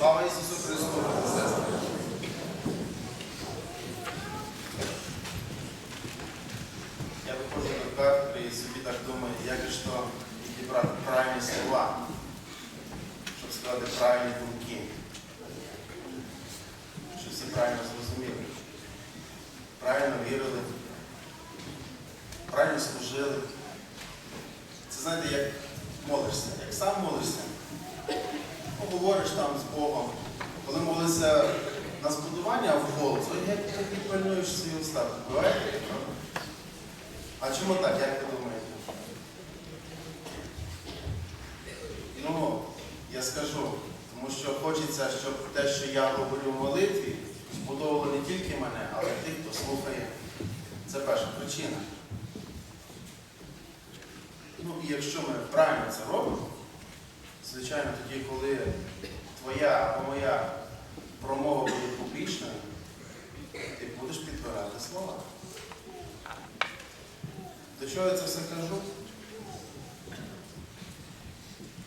Слава Ісусу Христу! Я виходжу до кафедри і собі так думаю, як ж то підібрати правильні слова, щоб сказати правильні думки, щоб всі правильно зрозуміли, правильно служили. Це знаєте, як молишся, як сам молишся. Ну, говориш там з Богом. Коли молишся на збудування в голос, ой, як ти підпальнуєш свої уста. Буває таке, правда? А чому так, як ви думаєте? Ну, я скажу, тому що хочеться, щоб те, що я говорю в молитві, збудовувало не тільки мене, але й тих, хто слухає. Це перша причина. Ну і якщо ми правильно це робимо, звичайно, тоді, коли твоя або моя промова буде публічною, ти будеш підбирати слова. До чого я це все кажу?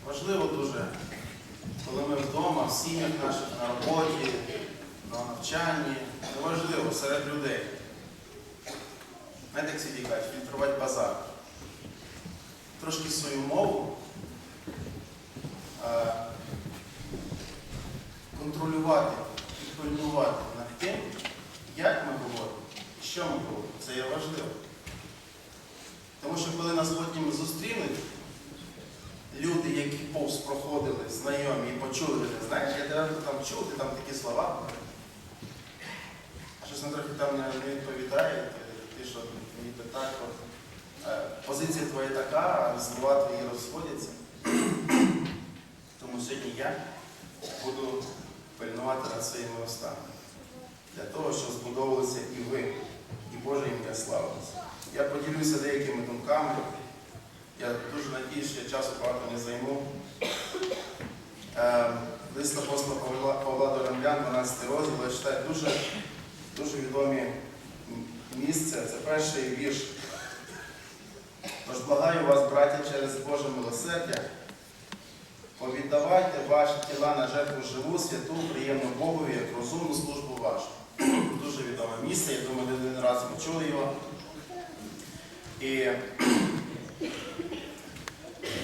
Важливо дуже, коли ми вдома, в сім'ях наших, на роботі, на навчанні, неважливо, серед людей. Знаєте, як сьогодні кажуть, фільтрувати базар. Трошки свою мову е, контролювати і пильнувати над тим, як ми говоримо, що ми говоримо. Це є важливо. Тому що коли нас потім зустрінуть, люди, які повз проходили, знайомі і почули, ти знаєш, я тебе там чув, ти там такі слова говорив. А щось на трохи там не, не відповідає, ти, ти що ніби так от. Е, Позиція твоя така, а слова твої розходяться. Тому сьогодні я буду пильнувати над своїми устами. Для того, щоб збудовувалися і ви, і Боже ім'я славилося. Я поділюся деякими думками. Я дуже надіюсь, що я часу багато не займу. Е, Лист апостола Павла, Павла до Римлян, 12 розділ, я читаю дуже, дуже відомі м- місця. Це перший вірш. Тож благаю вас, браття, через Боже милосердя, повіддавайте ваші тіла на жертву живу, святу, приємну Богові, як розумну службу вашу. Дуже відоме місце, я думаю, не один раз чули його. І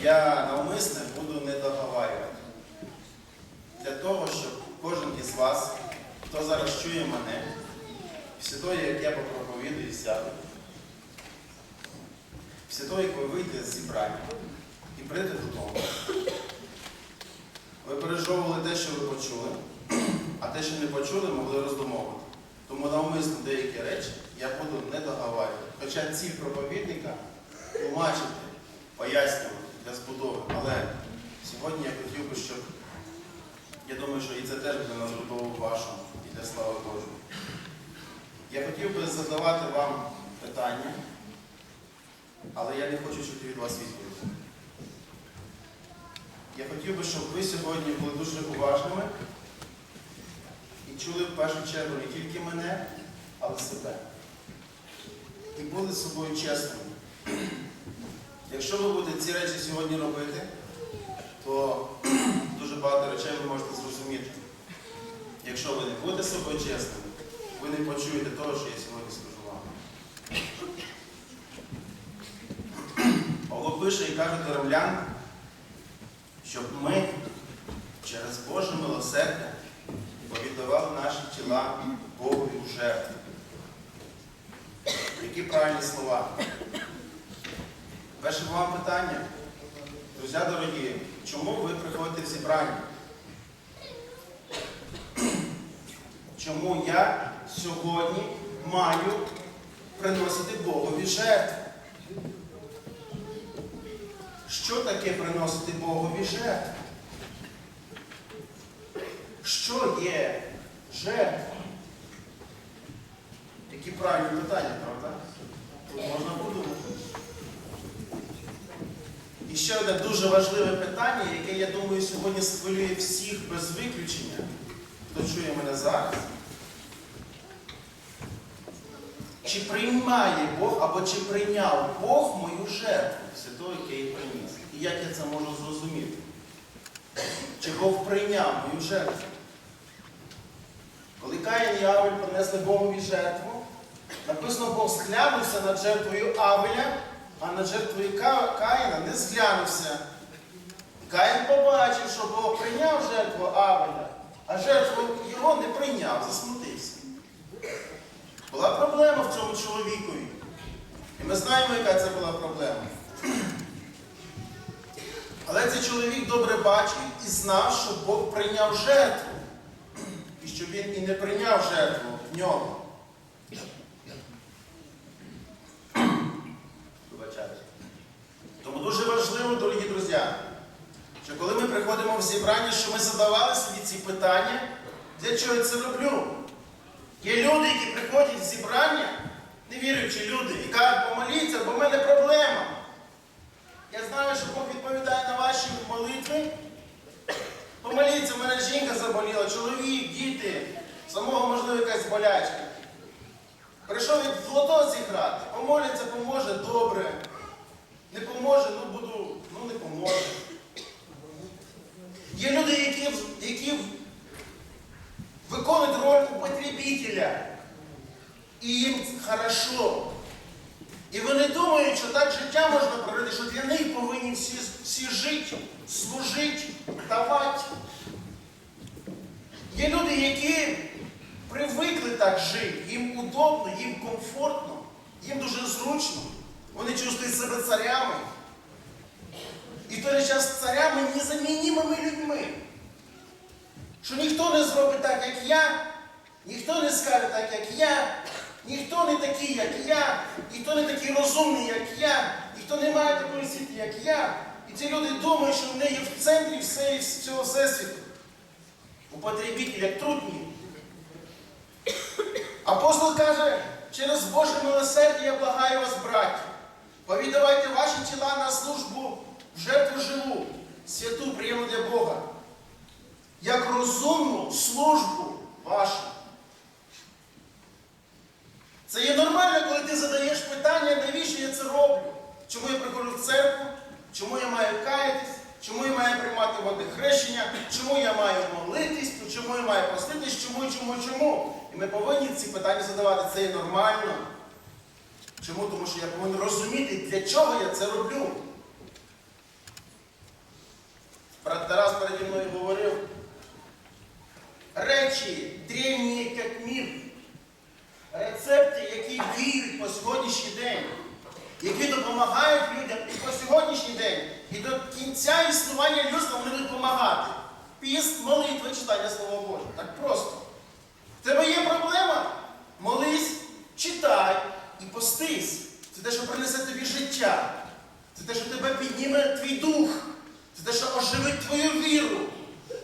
я навмисне буду не договарювати. Для того, щоб кожен із вас, хто зараз чує мене, після того, як я попроповідую сяду, після того, як ви вийдете з зібрання і прийдете додому, ви пережовували те, що ви почули, а те, що не почули, могли роздумовувати. Тому навмисно деякі речі я буду не договарювати. Хоча ціль проповідника тлумачити, пояснювати для збудови. Але сьогодні я хотів би, щоб я думаю, що і це теж буде на збудову вашу і для слави Божої. Я хотів би задавати вам питання, але я не хочу чути від вас відповіді. Я хотів би, щоб ви сьогодні були дуже уважними і чули в першу чергу не тільки мене, але себе. І були з собою чесними. Якщо ви будете ці речі сьогодні робити, то дуже багато речей ви можете зрозуміти. Якщо ви не будете собою чесними, ви не почуєте того, що я сьогодні скажу вам. Павло пише і каже до римлян, щоб ми через Боже милосердя повіддавали наші тіла Богу у жертву. Які правильні слова? Перше вам питання. Друзі дорогі, чому ви приходите в зібрання? Чому я сьогодні маю приносити Богові жертву? Що таке приносити Богові жертву? Що є жертва? Які правильні питання, правда? Тут можна подумати. І ще одне дуже важливе питання, яке, я думаю, сьогодні схвилює всіх без виключення, хто чує мене зараз. Чи приймає Бог або чи прийняв Бог мою жертву після того, як я приніс? І як я це можу зрозуміти? Чи Бог прийняв мою жертву? Коли Каїн і Авель принесли Богові жертву, написано, Бог зглянувся над жертвою Авеля, а над жертвою Ка- Каїна не зглянувся. Каїн побачив, що Бог прийняв жертву Авеля, а жертву його не прийняв, засмутився. Була проблема в цьому чоловікові. І ми знаємо, яка це була проблема. Але цей чоловік добре бачив і знав, що Бог прийняв жертву. І що він і не прийняв жертву в нього. Вибачаюсь. Тому дуже важливо, дорогі друзі, що коли ми приходимо в зібрання, що ми задавали собі ці питання, для чого я це роблю? Є люди, які приходять в зібрання, невіруючі люди, і кажуть, помоліться, бо в мене проблема. Я знаю, що Бог відповідає на ваші молитви. Помоліться, в мене жінка заболіла, чоловік, діти, самого можливо якась болячка. Прийшов від золото зіграти, помоляться, поможе, добре. Не поможе, ну буду, ну не поможе. Є люди, які, які виконують роль употребителя. І їм хорошо. І вони думають, що так життя можна прожити, що для них повинні всі, всі жити, служити, давати. Є люди, які привикли так жити, їм удобно, їм комфортно, їм дуже зручно. Вони чувствують себе царями. І в той же час царями незамінними людьми. Що ніхто не зробить так, як я, ніхто не скаже так, як я, ніхто не такий, як я, ніхто не такий розумний, як я, ніхто не має такої світі, як я. І ці люди думають, що вони є в центрі всієї- всього всесвіту. Употребитель, як трудні. Апостол каже, через Боже милосердя я благаю вас, браті, повідавайте ваші тіла на службу в жертву живу, святу, приємну для Бога, як розумну службу вашу. Це є нормально, коли ти задаєш питання, навіщо я це роблю? Чому я приходжу в церкву? Чому я маю каятись? Чому я маю приймати води хрещення? Чому я маю молитись? Чому я маю поститись? Чому, чому, чому? І ми повинні ці питання задавати. Це є нормально. Чому? Тому що я повинен розуміти, для чого я це роблю. Брат Тарас переді мною говорив. Речі древні, як міф. Рецепти, які діють по сьогоднішній день, які допомагають людям і по сьогоднішній день, і до кінця існування людства вони допомагати. Піст, молитва, читання Слова Боже. Так просто. В тебе є проблема? Молись, читай і постись. Це те, що принесе тобі життя. Це те, що тебе підніме твій дух. Це те, що оживить твою віру.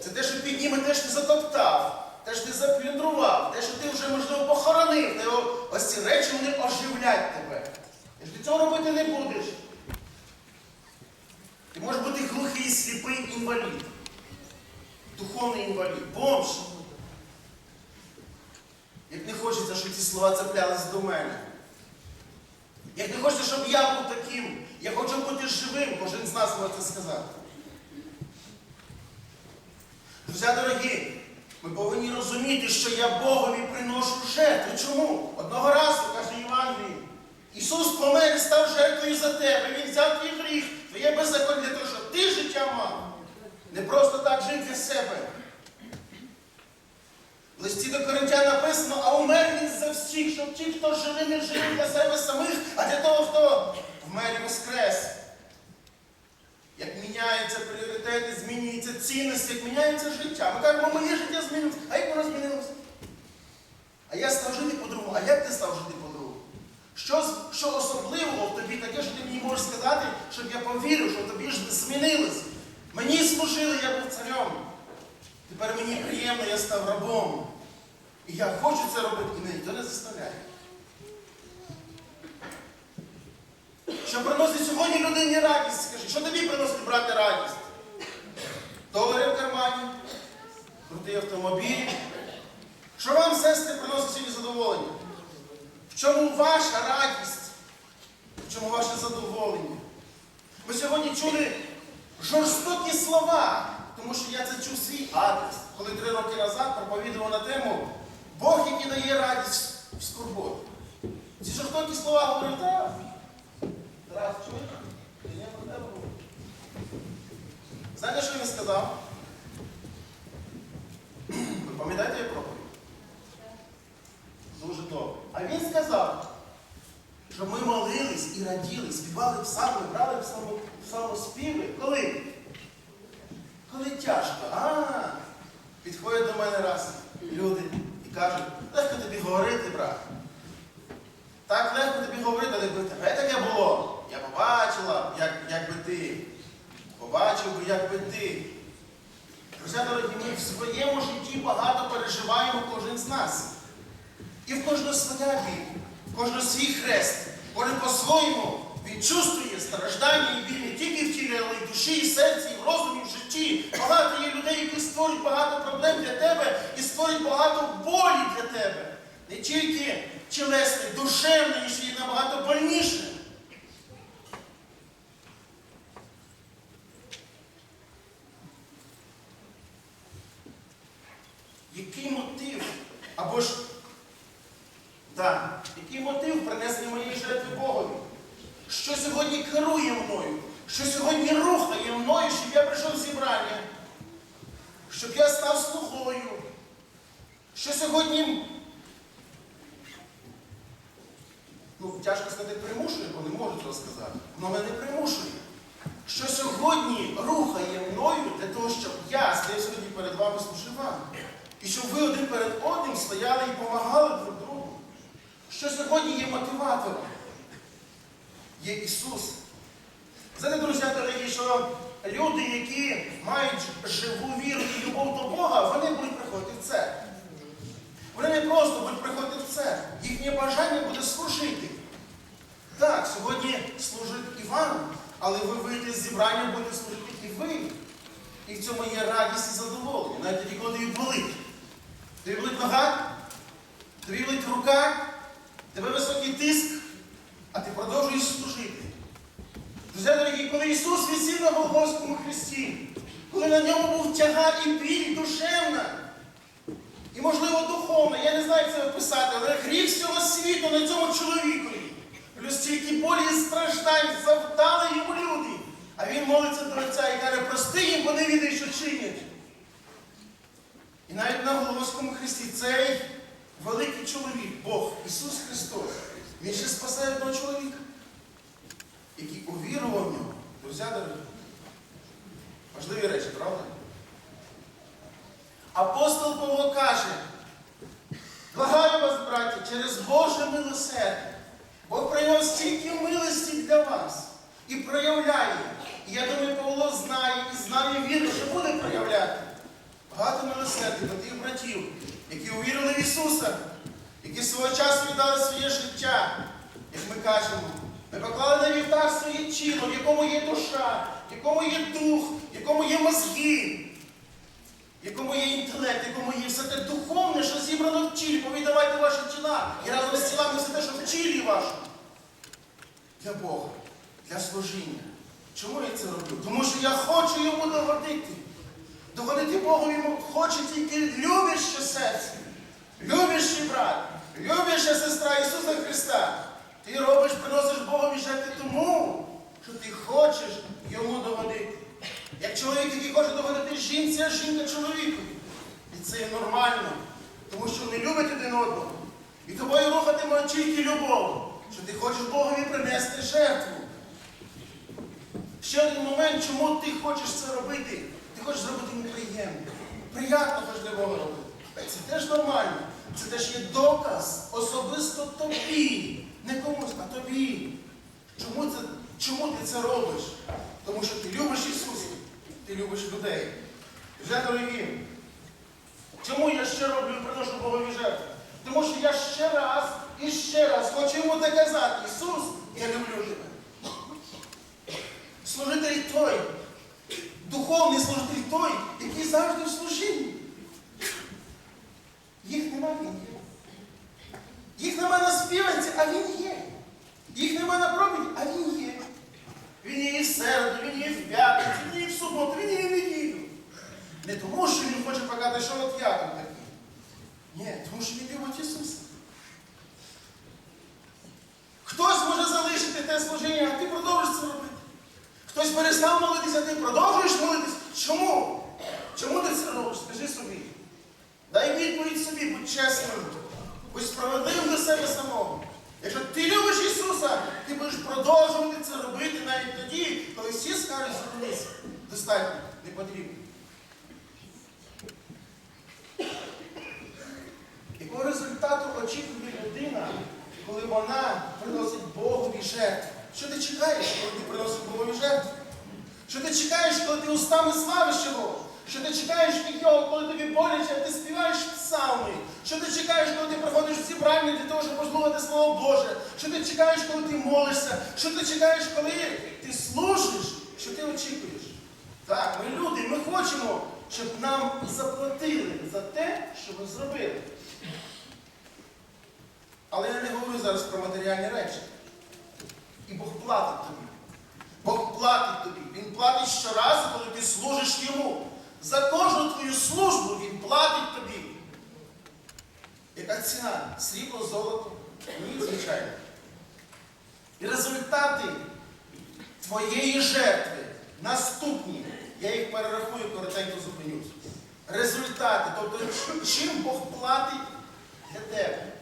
Це те, що підніме те, що ти затоптав, те, що ти заплюндрував, те, що ти вже, можливо, похоронив. Те, ось ці речі вони оживлять тебе. Якщо ти цього робити не будеш, ти можеш бути глухий, сліпий інвалід, духовний інвалід, бомж. Як не хочеться, щоб ці слова цеплялись до мене. Як не хочеться, щоб я був таким. Я хочу бути живим, кожен з нас може це сказати. Друзі дорогі, ми повинні розуміти, що я Богові приношу жертву. Чому? Одного разу, каже Євангелій, Ісус помер і став жертвою за тебе. Він взяв твій гріх, твоє беззаконня для того, щоб ти життя мав. Не просто так жив для себе. В листі до Коринтян написано, а умер він за всіх, щоб ті, хто жили, не жили для себе самих, а для того, хто вмер і воскрес. Як міняються пріоритети, змінюються цінності, як міняється життя. Ми кажемо, моє життя змінилося. А як воно змінилося? А я став жити по-другому. А як ти став жити по-другому? Що, що особливого в тобі таке, що ти мені можеш сказати, щоб я повірив, що тобі ж змінилось? Мені служили, я був царем. Тепер мені приємно, я став рабом. І я хочу це робити, і ніхто не заставляє. Що приносить сьогодні людині радість? Скажи, що тобі приносить брати радість? Долари в кармані, крутий автомобіль. Що вам, сестри, приносить сьогодні задоволення? В чому ваша радість? В чому ваше задоволення? Ми сьогодні чули жорстокі слова, тому що я це чув свій адрес, коли три роки назад проповідував на тему Бог, який дає радість в скорботу. Ці жорстокі слова говорять, так. Тарас, чуєш? Я про тебе говорю. Знаєте, що він сказав? Ви пам'ятаєте я проповідь? Дуже добре. А він сказав, що ми молились і раділи, співали псалми, брали псалмо- псалмоспіви. Коли? Коли тяжко. А, підходять до мене раз люди і кажуть, легко тобі говорити, брат. Так легко тобі говорити, але якби в тебе таке було. Я побачила, як, як би ти. Побачив би, як би ти. Друзі, дорогі, ми в своєму житті багато переживаємо кожен з нас. І в кожного своя біль, в кожного свій хрест. не по-своєму відчувствує страждання і біль не тільки в тілі, але й в душі, і серці, і в розумі, і в житті. Багато є людей, які створюють багато проблем для тебе і створюють багато болі для тебе. Не тільки тілесне, душевне, і ще й набагато больніше. Який мотив? Або ж так, який мотив принесення моєї жертви Богові? Що сьогодні керує мною? Що сьогодні рухає мною, щоб я прийшов в зібрання? Щоб я став слугою? Що сьогодні, ну, тяжко сказати, примушує, бо не можу цього сказати. Але мене примушує. Що сьогодні рухає мною для того, щоб я стою сьогодні перед вами служив вам. І щоб ви один перед одним стояли і допомагали друг другу. Що сьогодні є мотиватором? Є Ісус. Знаєте, друзі, дорогі, що люди, які мають живу віру і любов до Бога, вони будуть приходити в церкву. Вони не просто будуть приходити в церкву. Їхнє бажання буде служити. Так, сьогодні служить Іван, але ви вийдете з зібрання, будете служити і ви. І в цьому є радість і задоволення. Навіть тоді, коли тобі болить. Тобі болить нога, тобі болить рука, тебе високий тиск, а ти продовжуєш служити. Друзі, дорогі, коли Ісус висів на Голгофському хресті, коли на ньому був тягар і біль душевна, і, можливо, духовна, я не знаю, як це описати, але гріх всього світу на цьому чоловікові. Плюс стільки болі і страждань завдали йому люди. А він молиться до Отця і каже, прости їм, бо не відають, що чинять. І навіть на Голгофському хресті цей великий чоловік, Бог, Ісус Христос, Він ще спасає одного чоловіка, який увірував в нього. Друзі, дорогі. Важливі речі, правда? Апостол Павло каже, благаю вас, браті, через Боже милосердя. Бог проявив стільки милості для вас і проявляє. І я думаю, Павло знає і знає вірить, що буде проявляти. Багато милосердя до тих братів, які увірили в Ісуса, які свого часу віддали своє життя, як ми кажемо. Ми поклали на вівтар своє тіло, в якому є душа, в якому є дух, в якому є мозги, якому є інтелект, якому є все те духовне, що зібрано в тілі. Повідавайте ваші тіла. І разом з тілами все те, що в тілі вашому. Для Бога, для служіння. Чому я це роблю? Тому що я хочу йому догодити. Догодити Богу йому хоче тільки любяще серце, любящий брат, любяща сестра Ісуса Христа. Ти робиш, приносиш Богові жертви тому, що ти хочеш йому догодити. Як чоловік, який хоче догодити жінці, а жінка чоловікові. І це є нормально, тому що вони люблять один одного. І тобою рухатиме тільки любов, що ти хочеш Богові принести жертву. Ще один момент, чому ти хочеш це робити. Ти хочеш зробити неприємно. Приємно хочеш для Бога робити. Це теж нормально. Це теж є доказ особисто тобі. Не комусь, а тобі. Чому, це, чому ти це робиш? Тому що ти любиш Ісуса, ти любиш людей. Вже дорогі. Чому я ще роблю приношу Богові жертви? Тому що я ще раз і ще раз хочу йому доказати, Ісус, я люблю тебе. Служитель той, духовний служитель той, який завжди в служінні. Їх нема, він є. Їх нема на співанці, а він є. Їх нема на проповіді, а він є він її і в середу, він її в п'ятницю, він її в суботу, він є і в неділю. Не тому, що він хоче показати, що от я там такий. Ні, тому що він любить Ісуса. Хтось може залишити те служіння, а ти продовжиш це робити. Хтось перестав молитися, а ти продовжуєш молитись. Чому? Чому ти це робиш? Скажи собі. Дай відповідь собі, будь чесним, будь справедливим до себе самого. Якщо ти любиш Ісуса, ти будеш продовжувати це робити коли всі скажуть зупинись. Достатньо, не потрібно. Якого результату очікує людина, коли вона приносить Богові жертву? Що ти чекаєш, коли ти приносиш Богові жертву? Що ти чекаєш, коли ти устами славиш його? Що ти чекаєш від нього, коли тобі боляче, а ти співаєш псалми? Що ти чекаєш, коли ти приходиш в зібрання для того, щоб послухати Слово Боже? Що ти чекаєш, коли ти молишся? Що ти чекаєш, коли ти служиш? Що ти очікуєш? Так, ми люди, ми хочемо, щоб нам заплатили за те, що ми зробили. Але я не говорю зараз про матеріальні речі. І Бог платить тобі. Бог платить тобі. Він платить щоразу, коли ти служиш йому. За кожну твою службу він платить тобі. Яка ціна? Срібло, золото? Ні, звичайно. І результати твоєї жертви наступні. Я їх перерахую, коротенько зупинюсь. Результати, тобто чим Бог платить для тебе.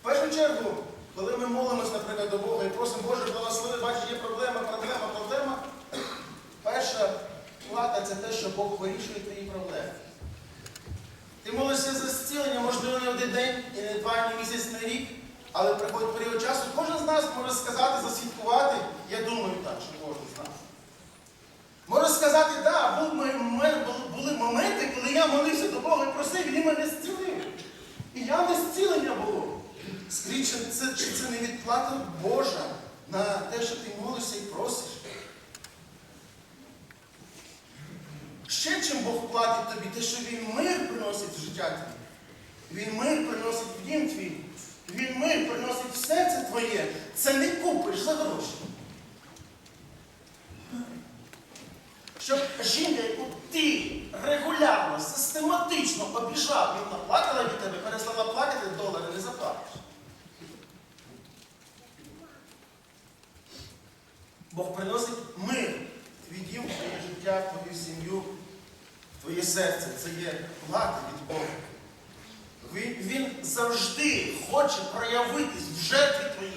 В першу чергу, коли ми молимось, наприклад, до Бога і просимо, Боже, благослови, бачиш, є проблема, проблема, проблема. Перша плата це те, що Бог вирішує твої проблеми. Ти молишся за зцілення, можливо, не один день, і не два, ні місяць, не рік, але приходить період часу. Кожен з нас може сказати, засвідкувати. Я думаю так, що кожен з нас. Може сказати, так, да, був, ми- ми- були моменти, коли я молився до Бога і просив, і він мене зцілив. І я не зцілення було. Скажіть, чи це, чи це не відплата Божа на те, що ти молишся і просиш? Ще чим Бог платить тобі, те, що Він мир приносить в життя твоє. Він мир приносить в дім твій. Він мир приносить в серце твоє. Це не купиш за гроші. Щоб жінка, яку ти регулярно, систематично обіжав, вона плакала від тебе, перестала плакати, долари не заплатиш. Бог приносить мир твій дім, твоє життя, твою сім'ю, твоє серце. Це є плата від Бога. Він завжди хоче проявитись в жертві твоїй,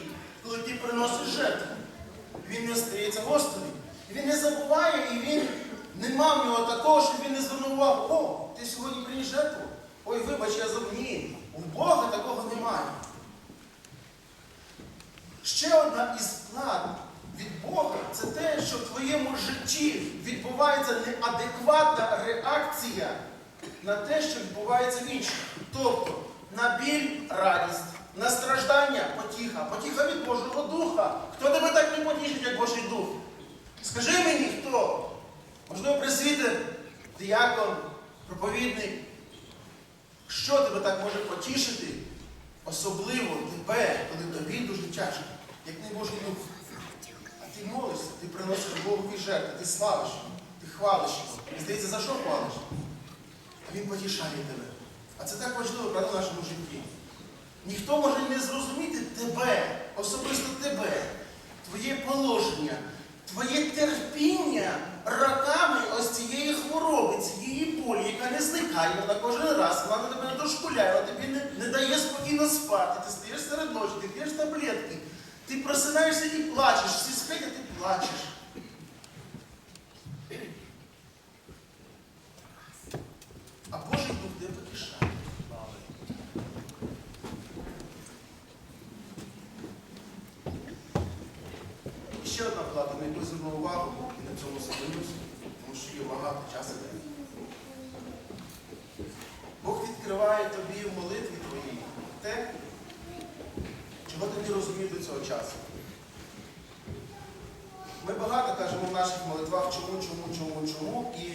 коли ти приносиш жертву. Він не остається Господи. Він не забуває і він нема в нього такого, щоб він не звернув. О, ти сьогодні приніс жертву? Ой, вибач, я забув. Ні, у Бога такого немає. Ще одна із плат від Бога це те, що в твоєму житті відбувається неадекватна реакція на те, що відбувається в інших. Тобто на біль радість, на страждання потіха, потіха від Божого Духа. Хто тебе так не потішить, як Божий Дух? Скажи мені, хто? Можливо, присвітер, діякон, проповідник. Що тебе так може потішити? Особливо тебе, коли тобі дуже тяжко, як не Божий Дух. А ти молишся, ти приносиш Богові жертви, ти славиш, ти хвалиш. І здається, за що хвалиш? А він потішає тебе. А це так важливо правда, в нашому житті. Ніхто може не зрозуміти тебе, особисто тебе, твоє положення, твоє терпіння роками ось цієї хвороби, цієї болі, яка не зникає, вона кожен раз, вона тебе не дошкуляє, вона тобі не, не дає спокійно спати, ти стоїш серед ночі, ти п'єш таблетки, ти просинаєшся і плачеш, всі сплять, а ти плачеш. А Божий Дух тебе потішає. І ще одна плата, на яку звернув увагу, і на цьому зупинюсь, тому що є багато часу. Бог відкриває тобі в молитві твоїй те, чого ти не розумів до цього часу. Ми багато кажемо в наших молитвах, чому, чому, чому, чому, і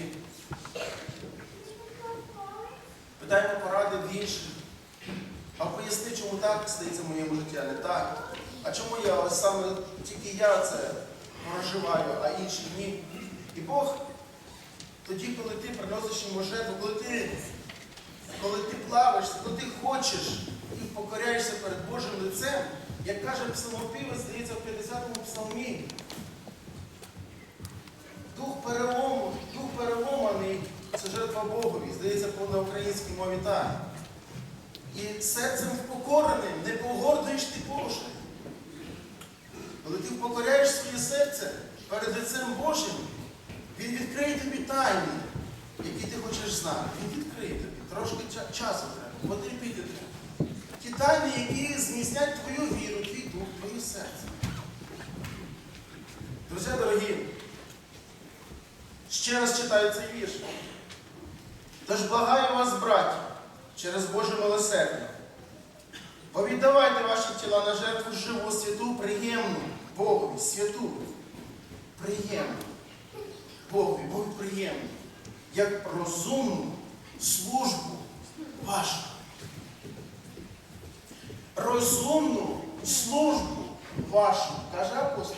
питаємо поради в інших. А поясни, чому так стається в моєму житті, а не так. А чому я ось саме тільки я це проживаю, а інші ні. І Бог тоді, коли ти приносиш йому жертву, коли ти, коли ти плаваєшся, коли ти хочеш і покоряєшся перед Божим лицем, як каже псалмопівець, здається, в 50-му псалмі, дух перелому, дух переломаний, це жертва Богові, здається, по українській мові так. І серцем впокореним не погордуєш ти Боже. Коли ти впокоряєш своє серце перед лицем Божим, Він відкриє тобі тайни, які ти хочеш знати. Він відкриє тобі. Трошки часу треба, потерпіти треба. Ті тайни, які зміцнять твою віру, твій дух, твоє серце. Друзі дорогі, ще раз читаю цей вірш. Тож благаю вас, браті, через Боже милосердя. Повіддавайте ваші тіла на жертву живу, святу, приємну Богові, святу, приємну. Богові, Богові приємну, як розумну службу вашу. Розумну службу вашу, каже апостол.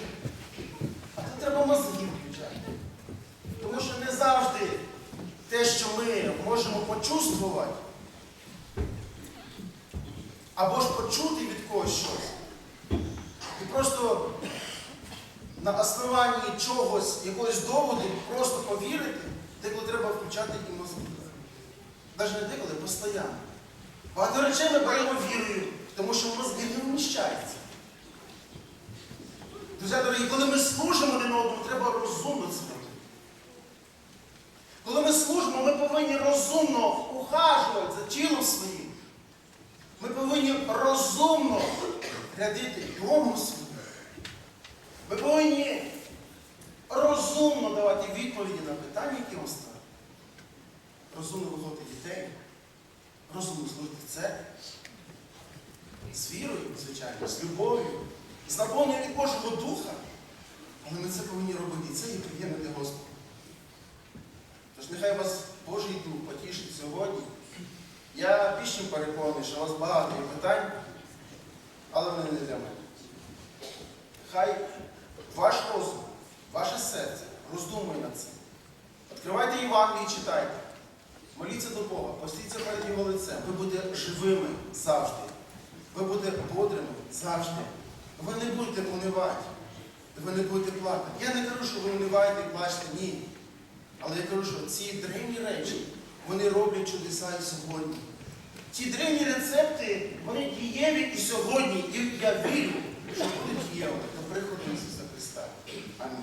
А тут треба мозги включати. Тому що не завжди те, що ми можемо почувствувати, або ж почути від когось щось. І просто на основанні чогось, якогось доводу, просто повірити, деколи треба включати і мозги. Навіть не деколи, постійно. Багато речей ми беремо вірою, тому що мозги не вміщаються. Друзі, дорогі, коли ми служимо один одному, треба розумно робити. Коли ми служимо, ми повинні розумно ухажувати за тілом своїм. Ми повинні розумно рядити дому своїм. Ми повинні розумно давати відповіді на питання, які вам ставлять. Розумно виховувати дітей, розумно служити церкві. З вірою, звичайно, з любов'ю, з наповненням від Божого Духа. Але ми це повинні робити. Це є приємне для Господа. Тож нехай вас Божий Дух потішить сьогодні. Я більш чим переконаний, що у вас багато питань, але вони не для мене. Хай ваш розум, ваше серце роздумує над цим. Відкривайте Євангелії і читайте. Моліться до Бога, постійте перед Його лицем. Ви будете живими завжди. Ви будете бодрими завжди. Ви не будете унивати. Ви не будете плакати. Я не кажу, що ви униваєте і плачете. Ні. Але я кажу, що ці древні речі, вони роблять чудеса і сьогодні. Ці древні рецепти, вони дієві і сьогодні. І я вірю, що вони дієвими до приходу Ісуса Христа. Амінь.